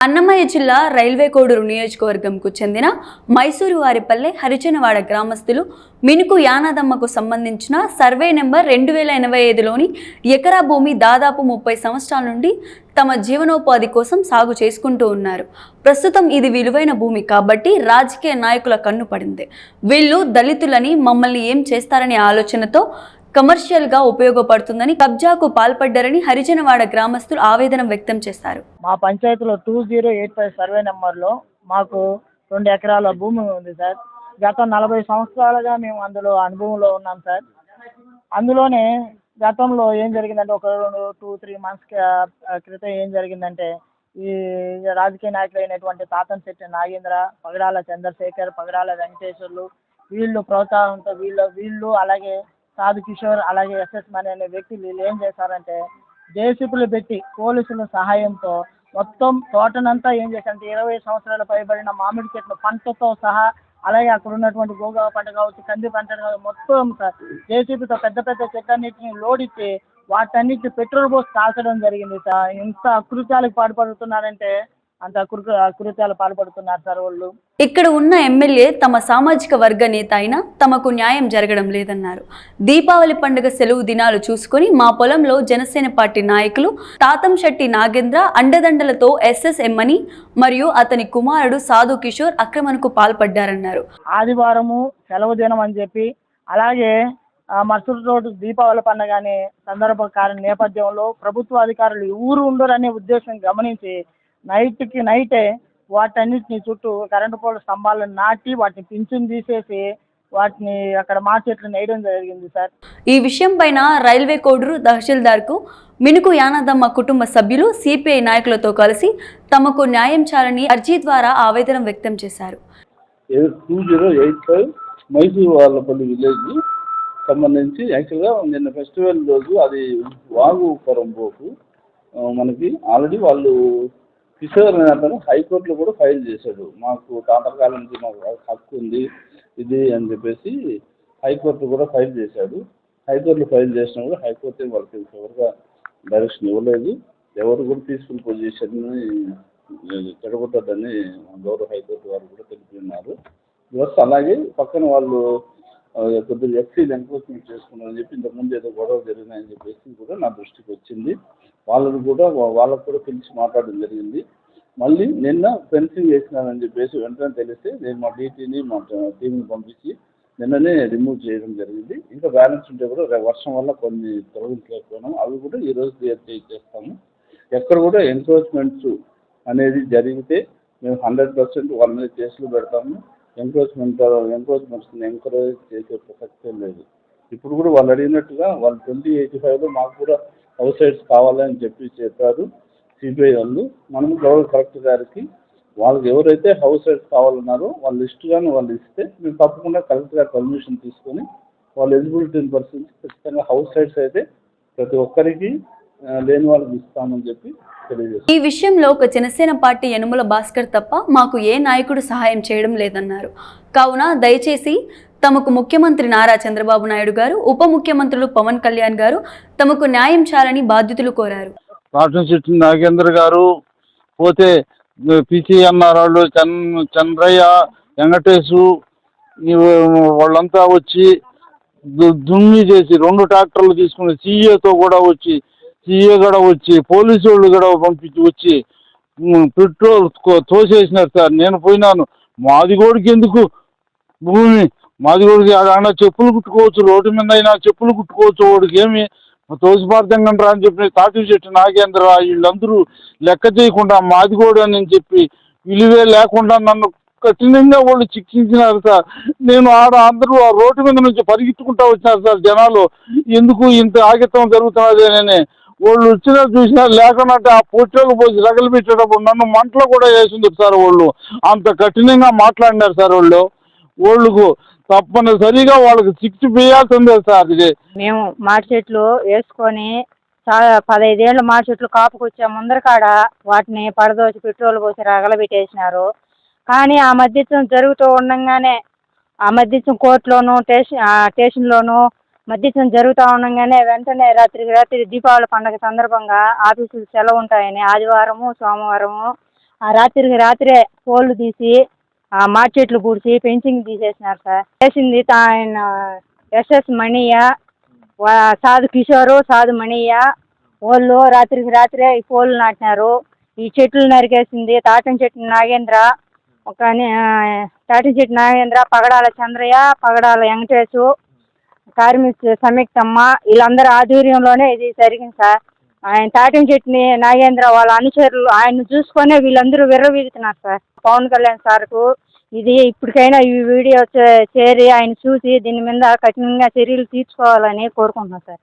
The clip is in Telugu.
అన్నమయ్య జిల్లా రైల్వే కోడూరు నియోజకవర్గంకు చెందిన మైసూరు వారిపల్లె హరిజనవాడ గ్రామస్తులు మినుకు యానాదమ్మకు సంబంధించిన సర్వే నెంబర్ రెండు వేల ఎనభై ఐదులోని ఎకరా భూమి దాదాపు ముప్పై సంవత్సరాల నుండి తమ జీవనోపాధి కోసం సాగు చేసుకుంటూ ఉన్నారు. ప్రస్తుతం ఇది విలువైన భూమి కాబట్టి రాజకీయ నాయకుల కన్ను పడింది. వీళ్ళు దళితులని మమ్మల్ని ఏం చేస్తారనే ఆలోచనతో కమర్షియల్గా ఉపయోగపడుతుందని కబ్జాకు పాల్పడ్డారని హరిజనవాడ గ్రామస్తులు ఆవేదన వ్యక్తం చేశారు. మా పంచాయతీలో two zero eight five survey నెంబర్లో మాకు రెండు ఎకరాల భూమి ఉంది సార్. గత నలభై సంవత్సరాలుగా మేము అందులో అనుభవంలో ఉన్నాం సార్. అందులోనే గతంలో ఏం జరిగిందంటే ఒక రెండు టూ త్రీ మంత్స్ క్రితం ఏం జరిగిందంటే ఈ రాజకీయ నాయకులు అయినటువంటి తాతన్ శెట్టి నాగేంద్ర పగడాల చంద్రశేఖర్ పగడాల వెంకటేశ్వర్లు వీళ్ళు ప్రోత్సాహంతో వీళ్ళు వీళ్ళు అలాగే సాధు కిషోర్ అలాగే ఎస్ఎస్ మనీ అనే వ్యక్తులు వీళ్ళు ఏం చేశారంటే జేసీపీలు పెట్టి పోలీసుల సహాయంతో మొత్తం తోటనంతా ఏం చేశారంటే ఇరవై సంవత్సరాల పైబడిన మామిడి చెట్లు పంటతో సహా అలాగే అక్కడ ఉన్నటువంటి గోగావ పంట కావచ్చు కంది పంట కావచ్చు మొత్తం జేసీబీతో పెద్ద పెద్ద చెట్లన్నింటిని లోడిచ్చి వాటన్నిటిని పెట్రోల్ పోసి కాల్చడం జరిగింది. సార్ ఇంత అకృత్యాలకు పాల్పడుతున్నారంటే అంత అకృ అకృత్యాలు పాల్పడుతున్నారు సార్ వాళ్ళు. ఇక్కడ ఉన్న ఎమ్మెల్యే తమ సామాజిక వర్గ నేత అయినా తమకు న్యాయం జరగడం లేదన్నారు. దీపావళి పండుగ సెలవు దినాలు చూసుకొని మా పొలంలో జనసేన పార్టీ నాయకులు తాతంశెట్టి నాగేంద్ర అండదండలతో ఎస్ఎస్ఎం అని మరియు అతని కుమారుడు సాధు కిషోర్ ఆక్రమణకు పాల్పడ్డారన్నారు. ఆదివారము సెలవు దినం అని చెప్పి అలాగే మరుసటి రోజు దీపావళి పండుగ అనే సందర్భ నేపథ్యంలో ప్రభుత్వ అధికారులు ఊరు ఉండరనే ఉద్దేశం గమనించి నైట్కి నైటే వాటన్నిటిని చుట్టూ కరెంటు పోల్ స్తంభాలను నాటి వాటిని పింఛన్ తీసేసి వాటిని అక్కడ మా చెట్లు నేయడం జరిగింది సార్. ఈ విషయం పైన రైల్వే కోడూరు తహసీల్దార్కు మినుకు యానాదమ్మ కుటుంబ సభ్యులు సిపిఐ నాయకులతో కలిసి తమకు న్యాయం చేయాలని అర్జీ ద్వారా ఆవేదన వ్యక్తం చేశారు. Two zero eight five Mysuru Vallapalli village సంబంధించి యాక్చువల్గా నిన్న ఫెస్టివల్ రోజు అది వాగు పొరంబోకు ఆ, మనకి ఆల్రెడీ వాళ్ళు కిషోర్ అనే అతను హైకోర్టులో కూడా ఫైల్ చేశాడు. మాకు తాతకాలం నుంచి మాకు హక్కు ఉంది ఇది అని చెప్పేసి హైకోర్టు కూడా ఫైల్ చేశాడు. హైకోర్టులో ఫైల్ చేసినా కూడా హైకోర్టు వాళ్ళకి ఎవరుగా డైరెక్షన్ ఇవ్వలేదు. ఎవరు కూడా పీస్ఫుల్ పొజిషన్ని చెడగొట్టద్దని గౌరవ హైకోర్టు వారు కూడా తెలిపి ఉన్నారు. ప్లస్ అలాగే పక్కన వాళ్ళు కొద్దిగా ఎఫ్సీలు ఎంక్రోచ్మెంట్ చేసుకున్నారని చెప్పి ఇంతకుముందు ఏదో గొడవ జరిగినాయని చెప్పేసి కూడా నా దృష్టికి వచ్చింది. వాళ్ళని కూడా వాళ్ళకు కూడా పిలిచి మాట్లాడడం జరిగింది. మళ్ళీ నిన్న ఫెన్సింగ్ వేసినారని చెప్పేసి వెంటనే తెలిస్తే నేను మా డీటీని మా టీంని పంపించి నిన్ననే రిమూవ్ చేయడం జరిగింది. ఇంకా బ్యాలెన్స్ ఉంటే కూడా వర్షం వల్ల కొన్ని తొలగించలేకపోయినాము అవి కూడా ఈరోజు క్లియర్ చేస్తాము. ఎక్కడ కూడా ఎన్ఫోర్స్మెంట్స్ అనేది జరిగితే మేము హండ్రెడ్ పర్సెంట్ వన్ కేసులు పెడతాము. ఎంక్రోచ్మెంట్ ఎంక్రోచ్మెంట్స్ని ఎంకరేజ్ చేసే ప్రసక్తే లేదు. ఇప్పుడు కూడా వాళ్ళు అడిగినట్టుగా వాళ్ళు ట్వంటీ ఎయిటీ ఫైవ్లో మాకు కూడా హౌస్ సైడ్స్ కావాలని చెప్పి చెప్పారు సిబిఐ వాళ్ళు. మనం గవర్నర్ కలెక్టర్ గారికి వాళ్ళకి ఎవరైతే హౌస్ సైడ్స్ కావాలన్నారో వాళ్ళ లిస్ట్ కానీ వాళ్ళు ఇస్తే మేము తప్పకుండా కలెక్టర్ గారి పర్మిషన్ తీసుకొని వాళ్ళ ఎలిజిబిలిటీని పరిశీలించి ఖచ్చితంగా హౌస్ సైడ్స్ అయితే ప్రతి ఒక్కరికి లేని వాళ్ళకి ఇస్తామని చెప్పి ఈ విషయంలో ఒక జనసేన పార్టీ యనుమల భాస్కర్ తప్ప మాకు ఏ నాయకుడు సహాయం చేయడం లేదన్నారు. కావున దయచేసి తమకు ముఖ్యమంత్రి నారా చంద్రబాబు నాయుడు గారు ఉప ముఖ్యమంత్రులు పవన్ కళ్యాణ్ గారు తమకు న్యాయం చేయాలని బాధ్యతలు కోరారు. నాగేంద్ర గారు పోతే పిసిఎన్ఆర్ వాళ్ళు చన్ చంద్రయ్య వెంకటేశు ఈ వాళ్ళంతా వచ్చి దు- దుమ్మి చేసి రెండు ట్రాక్టర్లు తీసుకుని సీఏతో కూడా వచ్చి సీఏ కూడా వచ్చి పోలీసు వాళ్ళు కూడా పంపించి వచ్చి పెట్రోల్ తోసేసినారు సార్. నేను పోయినాను. మాదిగోడికి ఎందుకు భూమి? మాదిగోడికి ఆడ చెప్పులు కుట్టుకోవచ్చు రోడ్డు మీద అయినా చెప్పులు కుట్టుకోవచ్చు వాడికి ఏమి? తోసిపార్థంగా రా అని చెప్పి తాటి చెట్టు నాగేంద్ర వీళ్ళందరూ లెక్క చేయకుండా మాదిగోడు అని చెప్పి విలువే లేకుండా నన్ను కఠినంగా వాళ్ళు శిక్షించినారు సార్. నేను ఆడ అందరూ ఆ రోడ్డు మీద నుంచి పరిగెత్తుకుంటా వచ్చినారు సార్ జనాలు. ఎందుకు ఇంత ఆగితం జరుగుతున్నది అని వాళ్ళు వచ్చినా చూసినా లేకుండా ఆ పొట్టేళ్ళు పోసి రగలిపించేటప్పుడు నన్ను మంటలో కూడా వేసింది సార్ వాళ్ళు. అంత కఠినంగా మాట్లాడినారు సార్ వాళ్ళు. వాళ్ళకు తప్పనిసరిగా వాళ్ళకి శిక్ష వేయాల్సిందే సార్ ఇది. మేము మాటి చెట్లు వేసుకొని చాలా పదైదేళ్ళు మాటి చెట్లు కాపుకొచ్చే ముందరకాడ వాటిని పడదోసి పెట్రోల్ పోసి రగలబెట్టేసినారు. కానీ ఆ మధ్యత్వం జరుగుతూ ఉండగానే ఆ మధ్యత్వం కోర్టులోను స్టేషన్ స్టేషన్లోనూ స్టేషన్లోను మధ్యత్వం జరుగుతూ ఉండగానే వెంటనే రాత్రికి రాత్రి దీపావళి పండగ సందర్భంగా ఆఫీసులు సెలవు ఉంటాయని ఆదివారము సోమవారము ఆ రాత్రికి రాత్రే పోల్లు తీసి ఆ మాడి చెట్లు పూడ్చి పెంచింగ్ తీసేసినారు సార్. చేసింది ఆయన ఎస్ఎస్ మణియ్య సాధు కిషోరు సాధు మణియ్య వాళ్ళు రాత్రికి రాత్రే ఈ పోల్లు నాటినారు. ఈ చెట్లు నరికేసింది తాటం చెట్టు నాగేంద్ర ఒక తాటం చెట్టు నాగేంద్ర పగడాల చంద్రయ్య పగడాల వెంకటేశు కార్మిక సంయుక్తమ్మ వీళ్ళందరి ఆధ్వర్యంలోనే ఇది జరిగింది సార్. ఆయన తాటిం చెట్ని నాగేంద్ర వాళ్ళ అనుచరులు ఆయన చూసుకొనే వీళ్ళందరూ విర్రవీగుతున్నారు సార్. పవన్ కళ్యాణ్ సార్కు ఇది ఇప్పటికైనా ఈ వీడియో చేరి ఆయన చూసి దీని మీద కఠినంగా చర్యలు తీసుకోవాలని కోరుకుంటున్నాను సార్.